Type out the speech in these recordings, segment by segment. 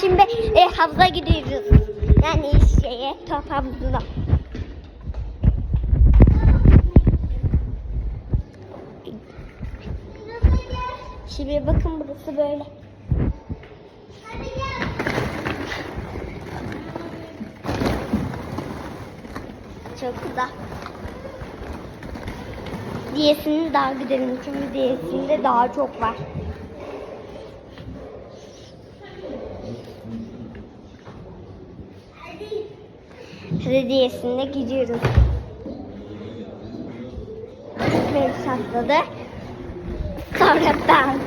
Şimdi e, havuza gidiyoruz. Yani şeye top havuzuna. Şimdi bakın burası böyle. Çok güzel. Diyesini daha gidelim çünkü diyesinde daha çok var. Hadi diyesinde gidiyoruz. Beni sakladı. Sonra ben.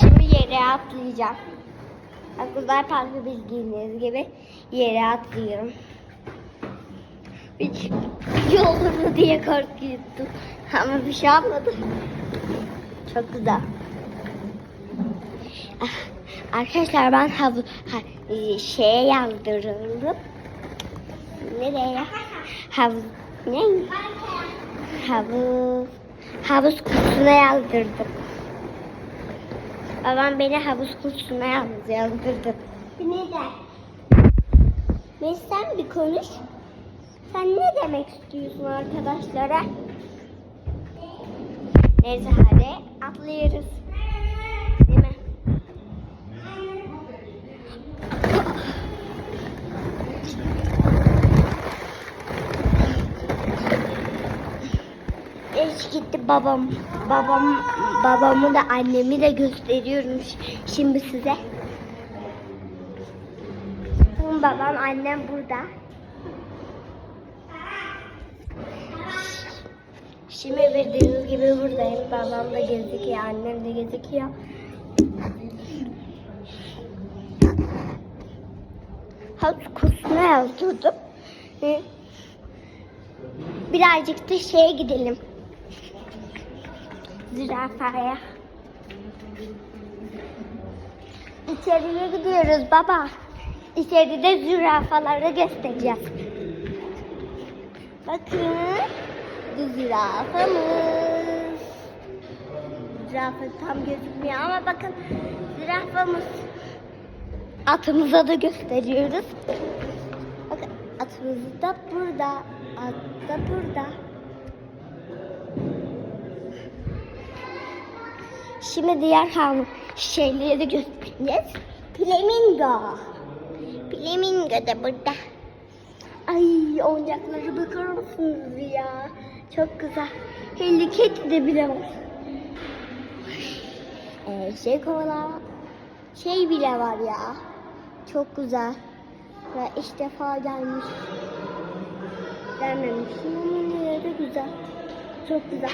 Şimdi yere atlayacağım. Akıllar parkı bildiğiniz gibi yere atlıyorum. Hiç yolunu diye korkuyordum. Ama bir şey yapmadım. Çok güzel. Ah, Arkadaşlar ben havu, ha, e, şeye yazdırıldım. Nereye? Havuz, ne? Havuz, havuz kursuna yazdırdım. Babam beni havuz kursuna yalnız yazdırdı. Neden? Ben sen bir konuş. Sen ne demek istiyorsun arkadaşlara? Neyse hadi atlıyoruz. Değil mi? Hiç gitti babam. Babam babamı da annemi de gösteriyorum şimdi size. Bakın babam annem burada. Şimdi bildiğiniz gibi buradayım. Babam da gözüküyor, annem de gözüküyor. Havuz kursuna yazdırdım. Birazcık da şeye gidelim. Zürafaya. İçeriye gidiyoruz baba. İçeride zürafaları göstereceğiz. Bakın. Bu zürafamız. Zürafa tam gözükmüyor ama bakın zürafamız. Atımıza da gösteriyoruz. Bakın atımız da burada. At da burada. Şimdi diğer han şeyleri de göstereceğiz. Flamingo. Flamingo da burada. Ay oyuncaklara bakar mısınız ya? Çok güzel. Hello Kitty de bile var. Ee, şey kola. Şey bile var ya. Çok güzel. Ve ilk defa gelmiş. Gelmemişim ama de güzel. Çok güzel.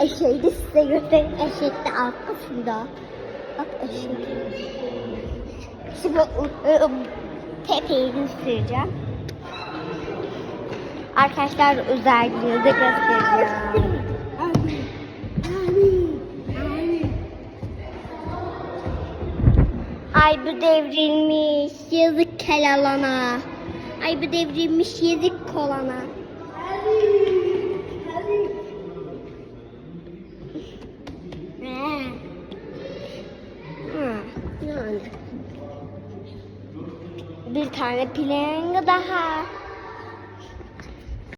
Eşeği de size göstereyim. Eşek de arkasında. Bak eşek. Şimdi ı, tepeyi göstereceğim. Arkadaşlar özelliğini de göstereceğim. Ay bu devrilmiş. Yazık kel alana. Ay bu devrilmiş yazık kolana. He. Hı, yani. Bir tane plank daha.